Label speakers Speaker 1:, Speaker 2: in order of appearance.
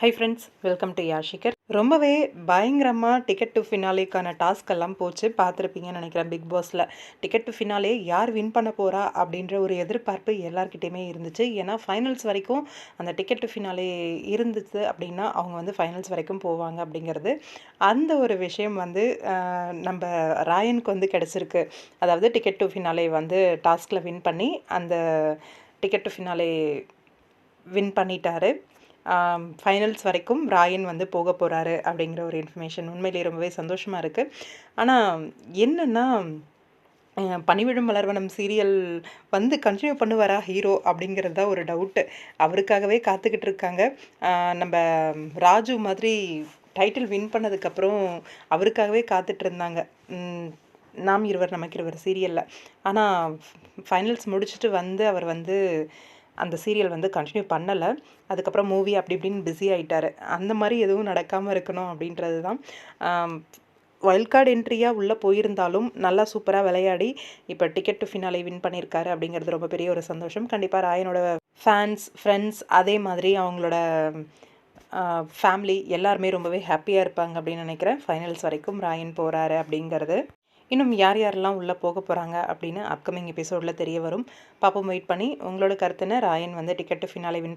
Speaker 1: High friends welcome to யாஷிகர் ரொம்பவே பயங்கரமாக டிக்கெட் டு ஃபினாலேக்கான டாஸ்க் எல்லாம் போச்சு பார்த்துருப்பீங்கன்னு நினைக்கிறேன் பிக் பாஸில் டிக்கெட் டு ஃபினாலே யார் வின் பண்ண போகிறா அப்படின்ற ஒரு எதிர்பார்ப்பு எல்லார்கிட்டேயுமே இருந்துச்சு. ஏன்னா ஃபைனல்ஸ் வரைக்கும் அந்த டிக்கெட் டு ஃபினாலே இருந்துச்சு அப்படின்னா அவங்க வந்து ஃபைனல்ஸ் வரைக்கும் போவாங்க அப்படிங்கிறது. அந்த ஒரு விஷயம் வந்து நம்ம ராயனுக்கு வந்து கிடச்சிருக்கு. அதாவது டிக்கெட் டு ஃபினாலே வந்து டாஸ்கில் வின் பண்ணி அந்த டிக்கெட் டு ஃபினாலே வின் பண்ணிட்டாரு. ஃபைனல்ஸ் வரைக்கும் ராயன் வந்து போக போகிறாரு அப்படிங்கிற ஒரு இன்ஃபர்மேஷன் உண்மையிலேயே ரொம்பவே சந்தோஷமாக இருக்குது ஆனால் என்னென்னா பணிவிடும் பனிவிழும் மலர்வனம் சீரியல் வந்து கண்டினியூ பண்ணுவாரா ஹீரோ அப்படிங்கிறது தான் ஒரு டவுட்டு அவருக்காகவே காத்துக்கிட்டு இருக்காங்க. நம்ம ராஜு மாதிரி டைட்டில் வின் பண்ணதுக்கப்புறம் அவருக்காகவே காத்துட்டு இருந்தாங்க. நாம் இருவர் நமக்கு இருவர் சீரியலில் ஆனால் ஃபைனல்ஸ் முடிச்சுட்டு வந்து அவர் வந்து அந்த சீரியல் வந்து கண்டினியூ பண்ணலை. அதுக்கப்புறம் மூவி அப்படி இப்படின்னு பிஸி ஆகிட்டார் அந்த மாதிரி எதுவும் நடக்காமல் இருக்கணும் அப்படின்றது தான் வைல்ட் கார்டு என்ட்ரியாக உள்ளே போயிருந்தாலும் நல்லா சூப்பராக விளையாடி இப்போ டிக்கெட் டு ஃபினாலே வின் பண்ணியிருக்காரு அப்படிங்கிறது ரொம்ப பெரிய ஒரு சந்தோஷம். கண்டிப்பாக ராயனோட ஃபேன்ஸ் ஃப்ரெண்ட்ஸ் அதே மாதிரி அவங்களோட ஃபேமிலி எல்லாருமே ரொம்பவே ஹாப்பியாக இருப்பாங்க அப்படின்னு நினைக்கிறேன். ஃபைனல்ஸ் வரைக்கும் ராயன் போகிறாரு அப்படிங்கிறது. இன்னும் யார் யாரெல்லாம் உள்ளே போக போகிறாங்க அப்படின்னு அப்கமிங் எபிசோடில் தெரிய வரும். பாப்போம் வெயிட் பண்ணி. உங்களோட கருத்துன்னு ராயன் வந்து டிக்கெட்டு ஃபினாலே வின்